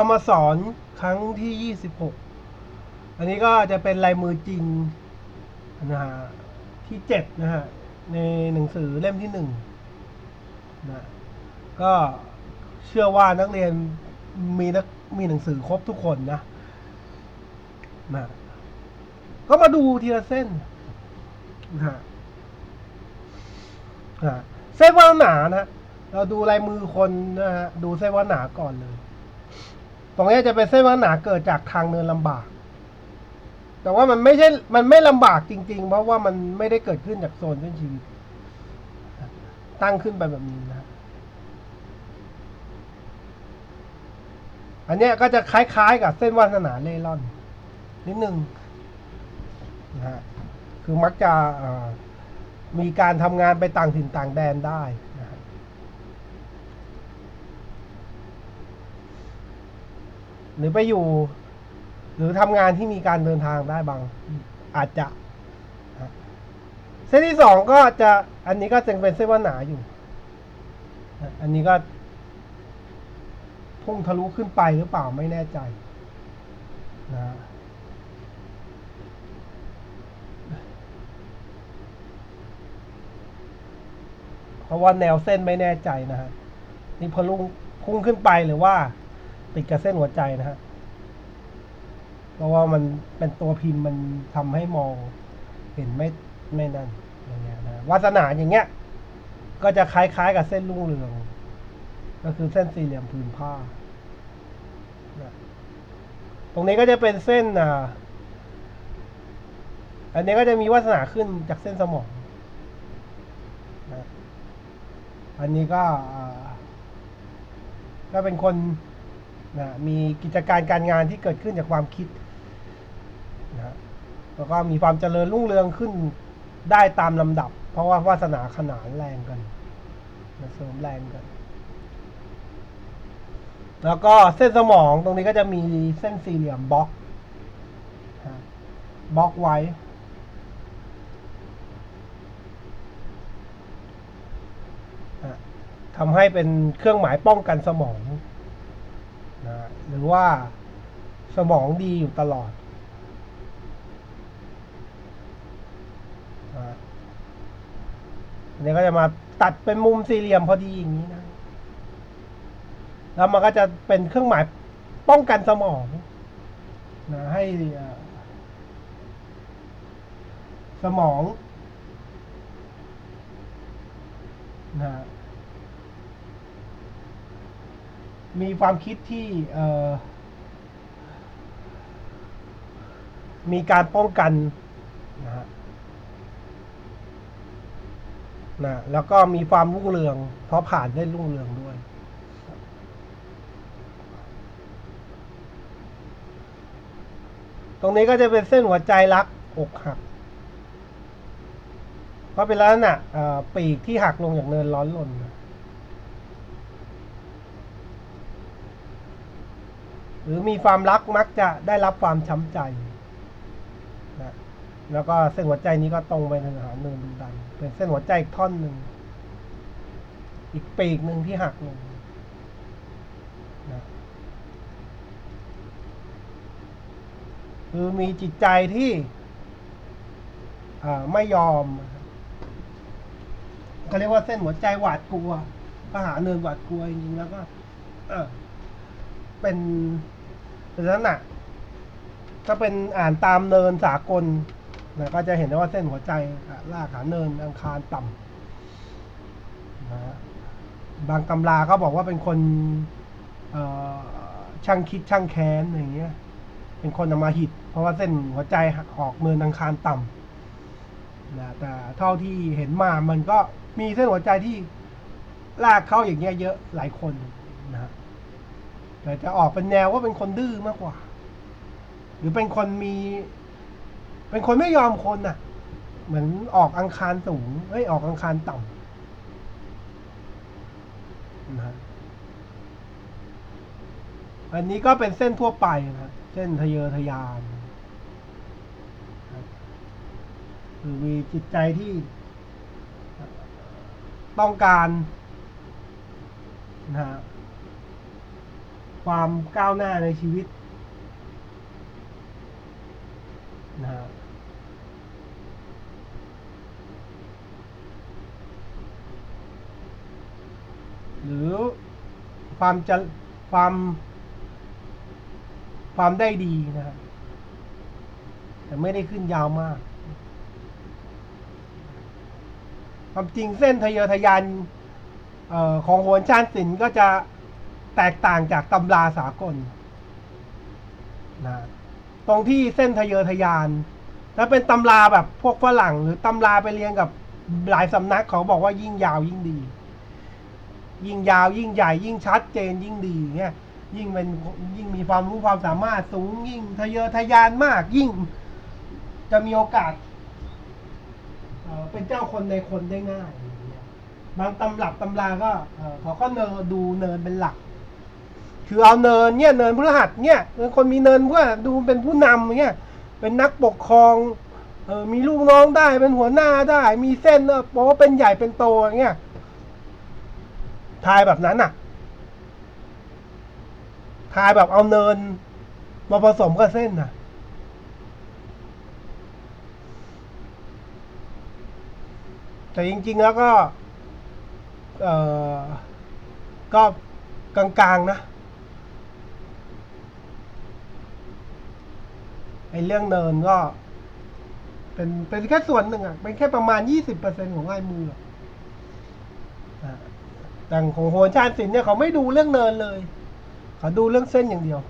ก็มาสอนครั้งที่ยี่สิบหกอันนี้ก็จะเป็นลายมือจริงนะฮะที่เจ็ดนะฮะในหนังสือเล่มที่หนึ่งนะก็เชื่อว่านักเรียนมีนักมีหนังสือครบทุกคนนะนะก็มาดูทีละเส้นนะฮะนะเส้นว่าหนานะ เราดูลายมือคนนะฮะ ดูเส้นว่าหนาก่อนเลย ตรงนี้จะเป็นเส้นว่าหนาเกิดจากทางเนินลำบาก แต่ว่ามันไม่ใช่ มันไม่ลำบากจริง ๆ เพราะว่ามันไม่ได้เกิดขึ้นจากโซนเส้นชีวิต ตั้งขึ้นไปแบบนี้นะอันนี้ก็จะคล้ายๆ กับเส้นวาสนาเล่ร่อน นิดนึงนะฮะคือมักจะมีการทำงานไปต่างถิ่นต่างแดนได้นะฮะ หรือไปอยู่ หรือทำงานที่มีการเดินทางได้บาง อาจจะเส้นที่สองก็จะอันนี้ก็ยังเป็นเส้นว่าหนาอยู่ อันนี้ก็ พุ่งทะลุขึ้นไปหรือเปล่าไม่แน่ใจนะเพราะว่าแนวเส้นไม่แน่ใจนะฮะนี่พอลุงพุ่งขึ้นไปหรือว่า ติดกับเส้นหัวใจนะฮะ เพราะว่ามันเป็นตัวพิมพ์มันทำให้มองเห็นไม่ไม่นั่นอย่างเงี้ยนะวาสนาอย่างเงี้ย ก็จะคล้ายๆกับเส้นลุ่งเรือง ก็คือเส้นสี่เหลี่ยมผืนผ้า ตรงนี้ก็จะเป็นเส้นอ่าอันนี้ก็จะมีวาสนาขึ้นจากเส้นสมองนะอันนี้ก็ ก็เป็นคน นะมีกิจการการงานที่เกิดขึ้นจากความคิดนะแล้วก็มีความเจริญรุ่งเรืองขึ้นได้ตามลำดับ เพราะว่าวาสนาขนานแรงกันนะเสริมแรงกัน แล้วก็เส้นสมองตรงนี้ก็จะมีเส้นสี่เหลี่ยมบล็อกนะบล็อกไว้ทำให้เป็นเครื่องหมายป้องกันสมอง นะหรือว่าสมองดีอยู่ตลอดอันนี้ก็จะมาตัดเป็นมุมสี่เหลี่ยมพอดีอย่างนี้นะ แล้วมันก็จะเป็นเครื่องหมายป้องกันสมองนะให้สมองนะ มีความคิดที่เมีการป้องกันนะฮะนะแล้วก็มีความรุ่งเรือง เพราะผ่านได้รุ่งเรืองด้วย ตรงนี้ก็จะเป็นเส้นหัวใจรักอกหัก เพราะเป็นลักษณะปีกที่หักลงจากเนินร้อนลนนะ หรือมีความรักมักจะได้รับความช้ำใจนะแล้วก็เส้นหัวใจนี้ก็ตรงไปทางหาเนินดูดัน เป็นเส้นหัวใจอีกท่อนหนึ่ง อีกปีกหนึ่งที่หักลงนะคือมีจิตใจที่อ่าไม่ยอมเขาเรียกว่าเส้นหัวใจหวาดกลัวก็หาเนินหวาดกลัวจริงๆแล้วก็เออเป็น เป็นลักษณะถ้าเป็นอ่านตามเนินสากลนะก็จะเห็นได้ว่าเส้นหัวใจลากขาเนินอังคารต่ำนะฮะบางตำราก็บอกว่าเป็นคนเออช่างคิดช่างแค้นอย่างเงี้ย เป็นคนอำมาหิต เพราะว่าเส้นหัวใจออกเนินอังคารต่ำนะแต่เท่าที่เห็นมามันก็มีเส้นหัวใจที่ลากเข้าอย่างเงี้ยเยอะหลายคนนะฮะ แต่จะออกเป็นแนวว่าเป็นคนดื้อมากกว่า หรือเป็นคนมี เป็นคนไม่ยอมคนน่ะ เหมือนออกอังคารสูงเอ้ยออกอังคารต่ำนะฮะอันนี้ก็เป็นเส้นทั่วไปนะเส้นทะเยอทะยานคือมีจิตใจที่ ต้องการนะฮะ ความก้าวหน้าในชีวิตนะฮะหรือความจะความความได้ดีนะครับแต่ไม่ได้ขึ้นยาวมาก ความจริงเส้นทะเยอทะยานออของโหนชาญศิลป์ก็จะ แตกต่างจากตำราสากลนะตรงที่เส้นทะเยอทะยาน ถ้าเป็นตำราแบบพวกฝรั่ง หรือตำราไปเรียนกับหลายสำนักเขาบอกว่ายิ่งยาวยิ่งดี ยิ่งยาวยิ่งใหญ่ ยิ่งชัดเจนยิ่งดีเนี่ยยิ่งเป็นยิ่งมีความรู้ความสามารถสูงยิ่งทะเยอทะยานมาก ยิ่งจะมีโอกาสเเป็นเจ้าคนในคนได้ง่าย บางตำรับตำราก็เอ่อเขาก็เนินดูเนินเป็นหลัก คือเอาเนินเนี่ยเนินพฤหัสเนี่ยคนมีเนินเพื่อดูเป็นผู้นำเนี่ยเป็นนักปกครองเออมีลูกน้องได้เป็นหัวหน้าได้ มีเส้นเออบอกว่าเป็นใหญ่เป็นโตอย่างเงี้ยทายแบบนั้นอะทายแบบเอาเนิน มาผสมกับเส้นน่ะ แต่จริง ๆ แล้วก็ เออก็กลางๆนะ ไอ้เรื่องเนินก็ เป็นเป็นแค่ส่วนหนึ่งอะ เป็นแค่ประมาณยี่สิบเปอร์เซ็นของลายมืออะแต่ของโหนชาญศิลป์เนี่ยเขาไม่ดูเรื่องเนินเลย เขาดูเรื่องเส้นอย่างเดียว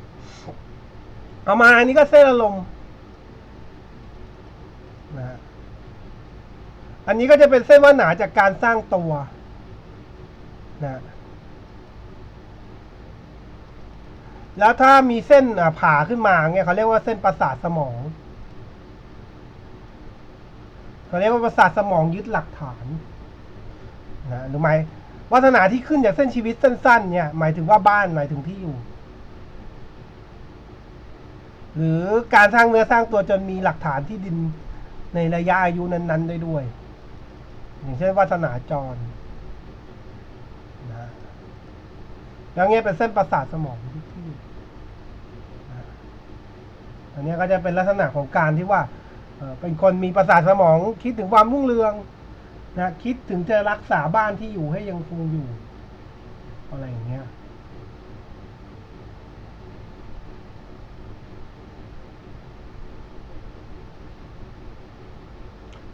เอามาอันนี้ก็เส้นอารมณ์นะฮะอันนี้ก็จะเป็นเส้นว่าหนาจากการสร้างตัวนะ แล้วถ้ามีเส้นผ่าขึ้นมาเนี่ยเขาเรียกว่าเส้นประสาทสมองเขาเรียกว่าประสาทสมองยึดหลักฐานนะหรือไม่วัฒนาที่ขึ้นจากเส้นชีวิตสั้น ๆ เนี่ย หมายถึงว่าบ้านหมายถึงที่อยู่ หรือการสร้างเนื้อสร้างตัวจนมีหลักฐานที่ดินในระยะอายุนั้น ๆ ได้ด้วย อย่างเช่นวาสนาจรนะแล้วเงี้ยเป็นเส้นประสาทสมองที่ที่นะ อันนี้ก็จะเป็นลักษณะของการที่ว่าเป็นคนมีประสาทสมองคิดถึงความรุ่งเรืองนะคิดถึงจะรักษาบ้านที่อยู่ให้ยังคงอยู่ อะไรอย่างเงี้ย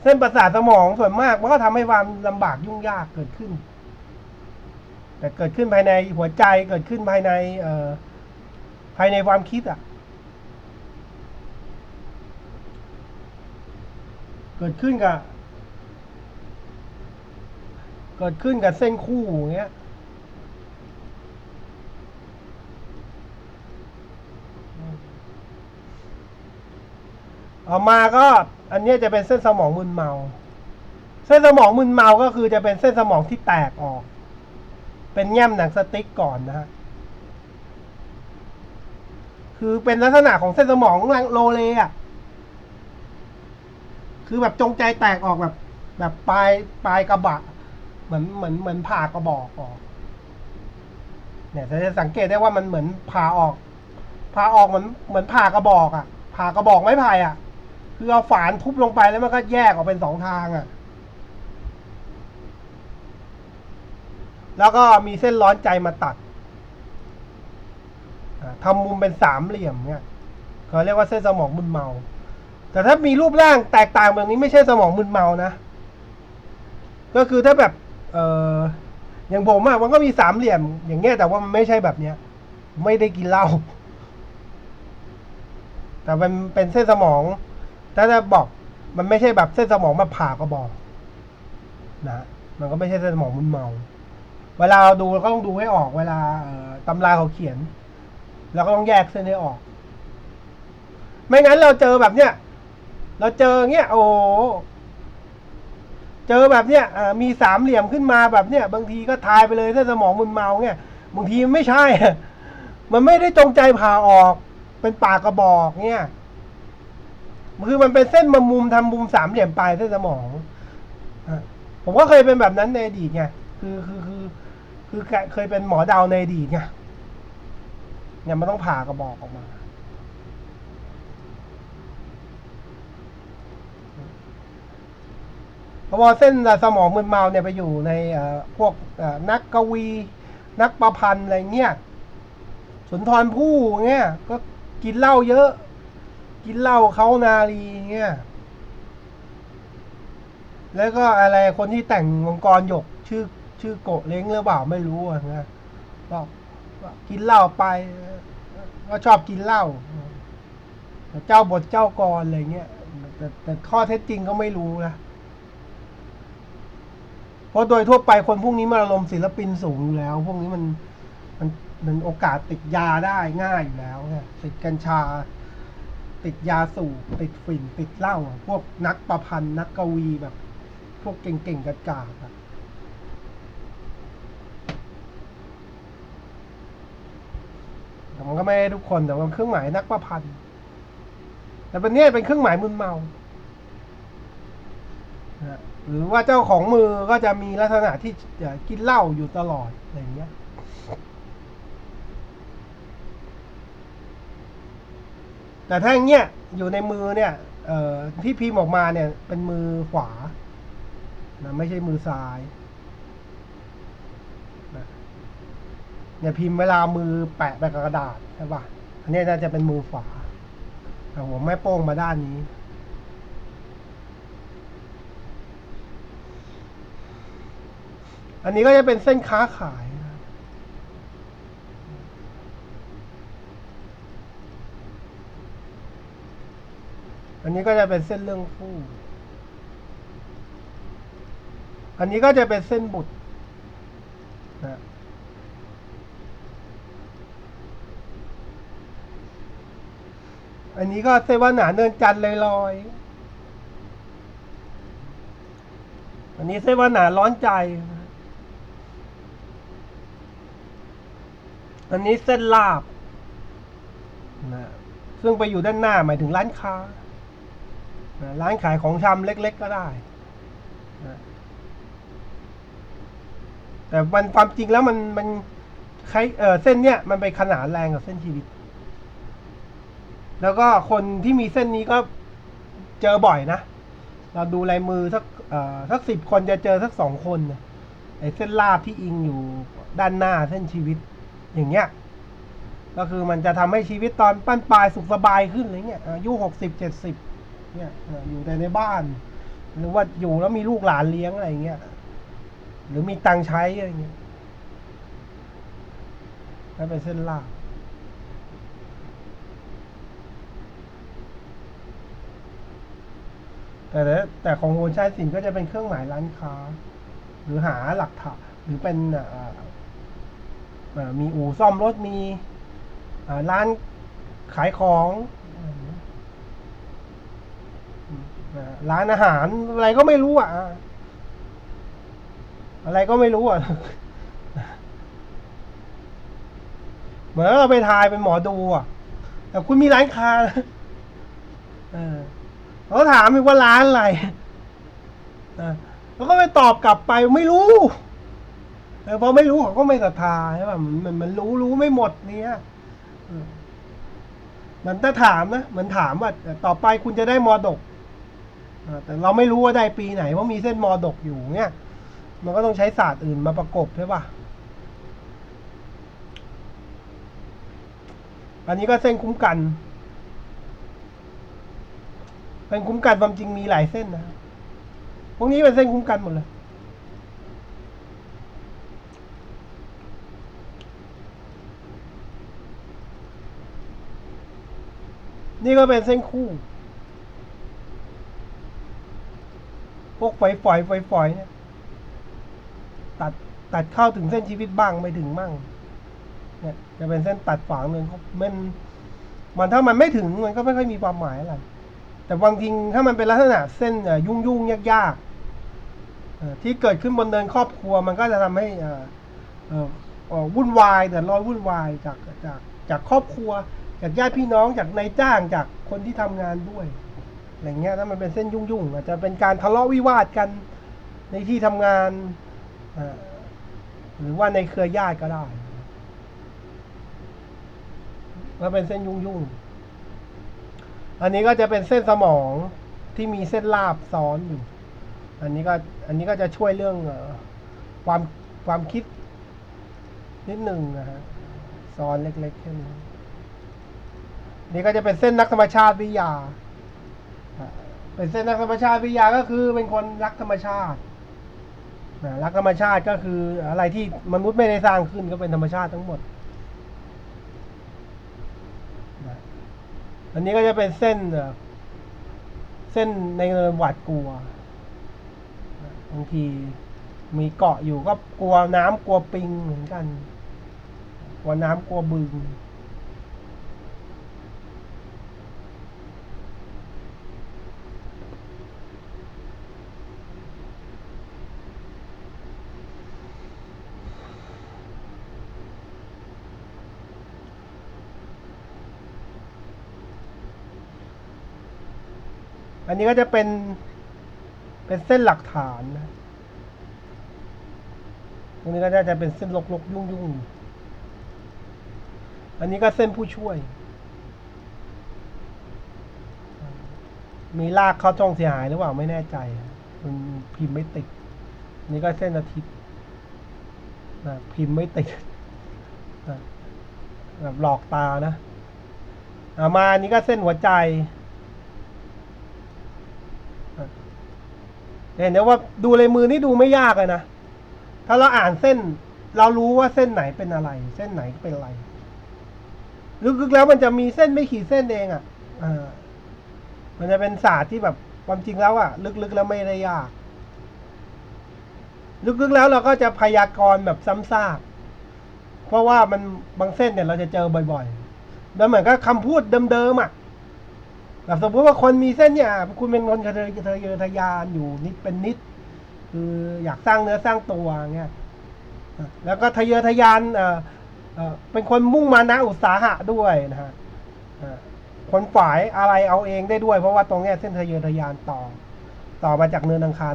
เส้นประสาทสมองส่วนมากมันก็ทำให้ความลำบากยุ่งยากเกิดขึ้น แต่เกิดขึ้นภายในหัวใจเกิดขึ้นภายในเออภายในความคิดอะ กิดขึ้นกับ เกิดขึ้นกับเส้นคู่อย่างเงี้ยออกมาก็ อันนี้จะเป็นเส้นสมองมึนเมา เส้นสมองมึนเมาก็คือจะเป็นเส้นสมองที่แตกออก เป็นแง่มหนังสติ๊กก่อนนะฮะคือเป็นลักษณะของเส้นสมองโลเลอะ คือแบบจงใจแตกออกแบบ แบบปลายปลายกระบะ เหมือนเหมือนเหมือนผ่ากระบอกออก เนี่ยจะสังเกตได้ว่ามันเหมือนผ่าออก ผ่าออกเหมือนเหมือนผ่ากระบอกอะ ผ่ากระบอกไม้ไผ่อะ คือเอาฝานทุบลงไปแล้วมันก็แยกออกเป็นสองทางอะ แล้วก็มีเส้นร้อนใจมาตัดทำมุมเป็นสามเหลี่ยมเนี่ยเขาเรียกว่าเส้นสมองมึนเมา แต่ถ้ามีรูปร่างแตกต่างแบบนี้ไม่ใช่สมองมึนเมานะ ก็คือถ้าแบบ เอออย่างผมอะมันก็มีสามเหลี่ยม อย่างเงี้ยแต่ว่ามันไม่ใช่แบบเนี้ย ไม่ได้กินเหล้าแต่มันเป็นเส้นสมอง ถ้าจะบอกมันไม่ใช่แบบเส้นสมองแบบผ่ากระบอกนะมันก็ไม่ใช่เส้นสมองมึนเมา เวลาเราดูเราก็ต้องดูให้ออก เวลาเอตำราเขาเขียนเราก็ต้องแยกเส้นให้ออก ไม่งั้นเราเจอแบบเนี้ย เราเจอเงี้ยโอ้เจอแบบเนี้ยมีสามเหลี่ยมขึ้นมาแบบเนี้ยบางทีก็ทายไปเลยเส้นสมองมึนเมาเงี้ยบางทีมันไม่ใช่ มันไม่ได้จงใจผ่าออก เป็นปากกระบอกเงี้ยคือมันเป็นเส้นมามุมทำมุมสามเหลี่ยมปลายเส้นสมองผมก็เคยเป็นแบบนั้นในอดีตไงคือคือคือคือเคยเป็นหมอดาวในอดีตไงเนี่ยมันต้องผ่ากระบอกออกมา เพ ราะว่าเส้นสมองมึนเมาเนี่ยไปอยู่ในพวกนักกวี นักประพันธ์อะไรเงี้ยสุนทรภู่เงี้ยก็กินเหล้าเยอะ กินเหล้าเขานาลีเงี้ยแล้วก็อะไรคนที่แต่งมังกรหยกชื่อชื่อโกะเล้งหรือเปล่าไม่รู้นะก็ก็กินเหล้าไปก็ชอบกินเหล้าเจ้าบทเจ้ากรอะไรเงี้ยแต่แต่ข้อเท็จจริงก็ไม่รู้นะ เพราะโดยทั่วไปคนพวกนี้มันอารมณ์ศิลปินสูงอยู่แล้ว พวกนี้มันมันมันโอกาสติดยาได้ง่ายอยู่แล้วเนี่ยติดกัญชา ติดยาสูบติดฝิ่นติดเหล้าพวกนักประพันธ์นักกวีแบบ พวกเก่งๆกากาอะแต่มันก็ไม่ได้ทุกคนแต่มันเครื่องหมายนักประพันธ์แต่เป็นเนี่ยเป็นเครื่องหมายมึนเมานะ หรือว่าเจ้าของมือก็จะมีลักษณะที่กินเหล้าอยู่ตลอดอะไรอย่างเงี้ยแต่ถ้าอย่างเงี้ยอยู่ในมือเนี่ยเอ่อที่พิมพ์ออกมาเนี่ยเป็นมือขวานะไม่ใช่มือซ้ายนะเนี่ยพิมพ์เวลามือแปะไปกับกระดาษใช่ป่ะอันนี้น่าจะเป็นมือขวาแต่หัวแม่โป้งมาด้านนี้ อันนี้ก็จะเป็นเส้นค้าขายอันนี้ก็จะเป็นเส้นเรื่องคู่ อันนี้ก็จะเป็นเส้นบุตรนะอันนี้ก็เส้นว่าหนาเนินจันทร์ลอย อันนี้เส้นว่าหนาร้อนใจ อันนี้เส้นลาบนะซึ่งไปอยู่ด้านหน้าหมายถึงร้านค้านะร้านขายของชำเล็ก ๆ ก็ได้นะแต่มันความจริงแล้วมันมันใครเออเส้นเนี้ยมันไปขนานแรงกับเส้นชีวิต แล้วก็คนที่มีเส้นนี้ก็เจอบ่อยนะ เราดูลายมือสักเอ่อสักสิบคนจะเจอสักสองคนนะไอ้เส้นลาบที่อิงอยู่ด้านหน้าเส้นชีวิต อย่างเงี้ย ก็คือมันจะทำให้ชีวิตตอนปั้นปลายสุขสบายขึ้นอะไรเงี้ยอายุหกสิบเจ็ดสิบเนี่ยอยู่แต่ในบ้าน หรือว่าอยู่แล้วมีลูกหลานเลี้ยงอะไรเงี้ยหรือมีตังใช้อะไรเงี้ยนั่นเป็นเส้นล่าบแต่แต่ของโฮนใชัยสินก็จะเป็นเครื่องหมายร้านค้า หรือหาหลักฐานหรือเป็นอ่อเอ่อ มีอู่ซ่อมรถมีร้านขายของร้านอาหารอะไรก็ไม่รู้อะ อะไรก็ไม่รู้อะ เหมือนเราไปทายเป็นหมอดูอะ แต่คุณมีร้านค้าเออเขาถามอีกว่าร้านอะไรแล้วก็ไปตอบกลับไปไม่รู้ แต่พอไม่รู้เขาก็ไม่ศรัทธาใช่ป่ะมันมันมันรู้รู้ไม่หมดเนี่ยมันถ้าถามนะเหมือนถามว่าเอ่ต่อไปคุณจะได้มอดกแต่เราไม่รู้ว่าได้ปีไหนเพราะมีเส้นมอดกอยู่เนี่ย มันก็ต้องใช้ศาสตร์อื่นมาประกบใช่ป่ะอันนี้ก็เส้นคุ้มกันเป็นคุ้มกันความจริงมีหลายเส้นนะพวกนี้เป็นเส้นคุ้มกันหมดเลย นี่ก็เป็นเส้นคู่ พวกฝอยฝอยฝอยฝอยเนี่ย ตัดตัดเข้าถึงเส้นชีวิตบ้างไม่ถึงบ้างเนี่ยจะเป็นเส้นตัดฝางหนึ่งมันมันถ้ามันไม่ถึงมันก็ไม่ค่อยมีความหมายอะไรแต่บางทีถ้ามันเป็นลักษณะเส้นยุ่งยุ่งยากยากๆที่เกิดขึ้นบนเนินครอบครัว มันก็จะทำให้อ่อเอ่อเอ่อวุ่นวายเดือดร้อนวุ่นวายจากจากจากครอบครัว จากญาติพี่น้องจากนายจ้างจากคนที่ทำงานด้วยอะไรเงี้ยถ้ามันเป็นเส้นยุ่งๆอาจจะเป็นการทะเลาะวิวาทกันในที่ทำงานหรือว่าในเครือญาติก็ได้ก็เป็นเส้นยุ่งยุ่งๆอันนี้ก็จะเป็นเส้นสมองที่มีเส้นลาบซ้อนอยู่ อันนี้ก็อันนี้ก็จะช่วยเรื่องความความคิดนิดหนึ่งนะฮะซ้อนเล็กๆแค่นี้ นี่ก็จะเป็นเส้นนักธรรมชาติวิทยา เป็นเส้นนักธรรมชาติวิทยาก็คือเป็นคนรักธรรมชาติรักธรรมชาติก็คืออะไรที่มนุษย์ไม่ได้สร้างขึ้นก็เป็นธรรมชาติทั้งหมด อันนี้ก็จะเป็นเส้นเส้นในเนินหวาดกลัวบางทีมีเกาะอยู่ก็กลัวน้ำกลัวปิงเหมือนกัน กลัวน้ำกลัวบึง อันนี้ก็จะเป็น เป็นเส้นหลักฐานนะตรงนี้ก็จะเป็นเส้นลกๆยุ่งๆ อันนี้ก็เส้นผู้ช่วย มีลากเข้าช่องเสียหายหรือเปล่าไม่แน่ใจ มันพิมพ์ไม่ติดนนี้ก็เส้นอาทิตย์นะพิมพ์ไม่ติดนะแบบหลอกตานะอามาอันนี้ก็เส้นหัวใจ เห็นได้ว่าดูเลยมือนี่ดูไม่ยากเลยนะ ถ้าเราอ่านเส้น เรารู้ว่าเส้นไหนเป็นอะไร เส้นไหนเป็นอะไรลึกๆแล้วมันจะมีเส้นไม่ขีดเส้นเองอะ่ะอ่ามันจะเป็นศาสตร์ที่แบบความจริงแล้วอะ่ะ ลึกๆแล้วไม่ได้ยาก ลึกๆแล้วเราก็จะพยากรณ์แบบซ้ำซากเพราะว่ามันบางเส้นเนี่ยเราจะเจอบ่อยๆแล้วเหมือนกับคำพูดเดิมๆอะ แบบสมมติว่าคนมีเส้นเนี่ยคุณเป็นคนกระเทยกระเทยทะยานอยู่นิดเป็นนิด คืออยากสร้างเนื้อสร้างตัวเงี้ยแล้วก็ทะเยอทะยานเอ่อเป็นคนมุ่งมานะอุตสาหะด้วยนะฮะคนฝ่ายอะไรเอาเองได้ด้วย เพราะว่าตรงเนี้ยเส้นทะเยอทะยานต่อ ต่อมาจากเนินอังคาร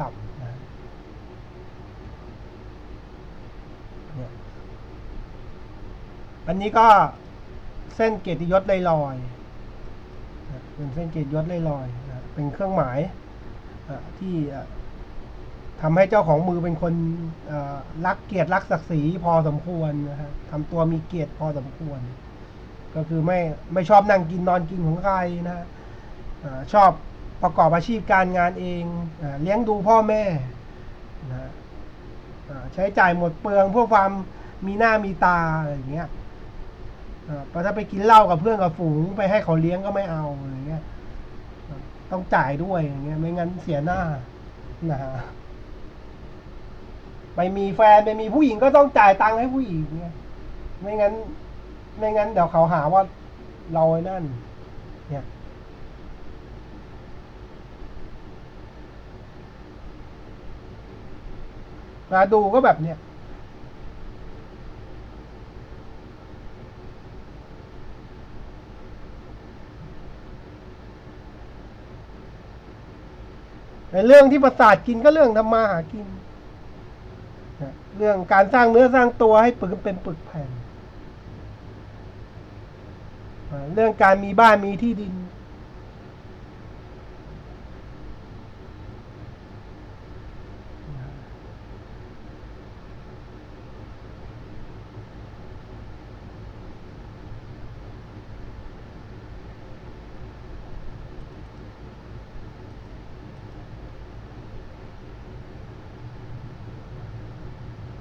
ต่ำนะอันนี้ก็เส้นเกียรติยศลอยลอยๆ เป็นเส้นเกียรติยศลอยๆเป็นเครื่องหมายที่ทำให้เจ้าของมือเป็นคนรักเกียรติรักศักดิ์ศรีพอสมควรนะฮะทำตัวมีเกียรติพอสมควร ก็คือไม่ไม่ชอบนั่งกินนอนกินของใครนะฮะชอบประกอบอาชีพการงานเองเลี้ยงดูพ่อแม่นะใช้จ่ายหมดเปลืองเพื่อความมีหน้ามีตาอะไรอย่างเงี้ย เพราะถ้าไปกินเหล้ากับเพื่อนกับฝูงไปให้เขาเลี้ยงก็ไม่เอาอะไรเงี้ยต้องจ่ายด้วยอย่างเงี้ย ไม่งั้นเสียหน้านะฮะไปมีแฟนไปมีผู้หญิงก็ต้องจ่ายตังค์ให้ผู้หญิงเงี้ยไม่งั้น ไม่งั้นเดี๋ยวเขาหาว่าเราไอ้นั่น เนี่ยเวลาดูก็แบบเนี้ย เรื่องที่ประสาทกินก็เรื่องทำมาหากินนะเรื่องการสร้างเนื้อสร้างตัวให้ปึกเป็นปึกแผ่น เรื่องการมีบ้านมีที่ดิน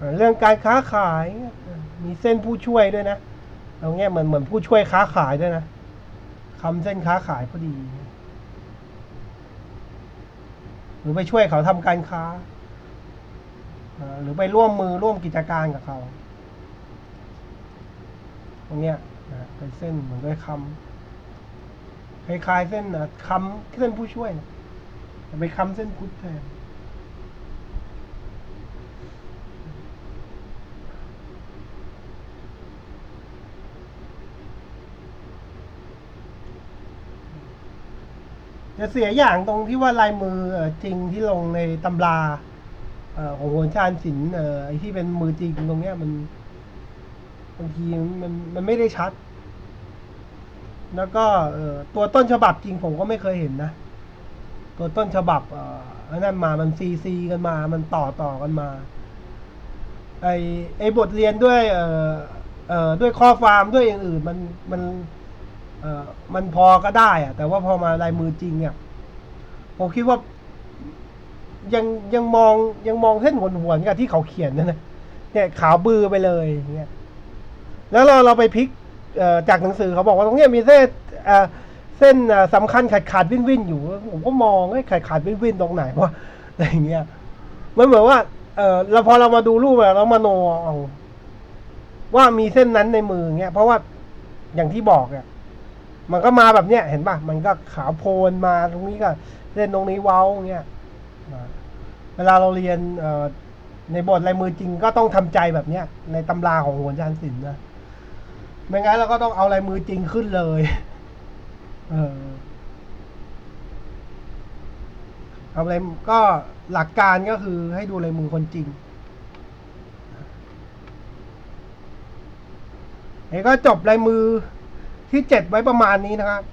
อ่า เรื่องการค้าขาย มีเส้นผู้ช่วยด้วยนะตรงเนี้ยเหมือนเหมือนผู้ช่วยค้าขายด้วยนะคำเส้นค้าขายพอดี หรือไปช่วยเขาทำการค้า หรือไปร่วมมือร่วมกิจการกับเขาตรงเนี้ยนะเป็นเส้นเหมือนด้วยคำคล้ายๆเส้นนะคำเส้นผู้ช่วยนะแต่ไปคำเส้นพุทธแทน จะเสียอย่างตรงที่ว่าลายมือจริงที่ลงในตำราอของโหนชาญศิลป์ไอ้ที่เป็นมือจริงตรงเนี้ยมันบางทีมันมันไม่ได้ชัด แล้วก็ตัวต้นฉบับจริงผมก็ไม่เคยเห็นนะ ตัวต้นฉบับเอ่ออันนั้นมามันซีซีกันมา มันต่อต่อกันมา ไอไอบทเรียนด้วย เอ่อเอ่อด้วยข้อความด้วยอย่างอื่นมันมัน เออมันพอก็ได้อะแต่ว่าพอมาลายมือจริงเนี่ยผมคิดว่ายังยังมองยังมองเส้นหวนหวนๆกับที่เขาเขียนนะนะเนี่ยขาวบือไปเลยเงี้ยแล้วเราเราไปพลิกจากหนังสือเขาบอกว่าตรงนี้มีเส้นเส้นเอ่อสำคัญขาดขาดวิ่นวิ่นอยู่ผมก็มองไอ้ขาดขาดวิ่นวิ่นตรงไหนวะอะไรเงี้ยมันเหมือนว่าเออเราพอเรามาดูรูปอะเรามาโนเอาว่ามีเส้นนั้นในมือเงี้ยเพราะว่าอย่างที่บอกอะ มันก็มาแบบเนี้ยเห็นป่ะ มันก็ขาวโพลนมาตรงนี้ก็เส้นตรงนี้เว้าเงี้ยเวลาเราเรียนเออในบทลายมือจริงก็ต้องทำใจแบบเนี้ย ในตำราของโหวนจานศิลป์นะไม่งั้นเราก็ต้องเอาลายมือจริงขึ้นเลย เออเอาลายก็หลักการก็คือให้ดูลายมือคนจริงเอ้ก็จบลายมือ ที่เจ็ดไว้ประมาณนี้นะครับ